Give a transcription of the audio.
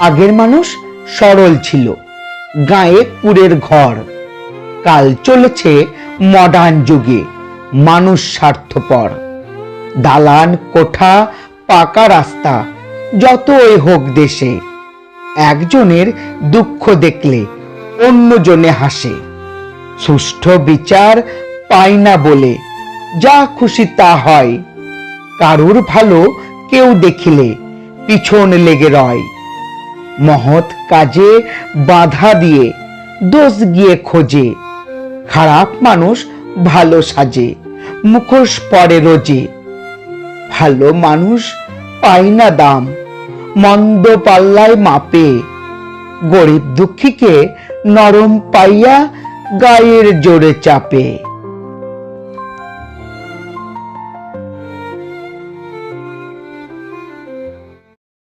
আগের মানুষ সরল ছিল, গায়ে কুড়ের ঘর। কাল চলেছে মডার্ন যুগে, মানুষ স্বার্থপর। দালান, কোঠা, পাকা রাস্তা, যতই হোক দেশে, একজনের দুঃখ দেখলে অন্যজনে হাসে। সুষ্ঠু বিচার পায় না বলে যা খুশি তা হয়। কারুর ভালো কেউ দেখিলে পিছন লেগে রয়। মহৎ কাজে বাধা দিয়ে, দোষ গিয়ে খোঁজে। খারাপ মানুষ ভালো সাজে, মুখোশ পরে রোজে। ভালো মানুষ পায় না দাম, মন্দ পাল্লায় মাপে। গরিব দুঃখীকে নরম পাইয়া গায়ের জোরে চাপে।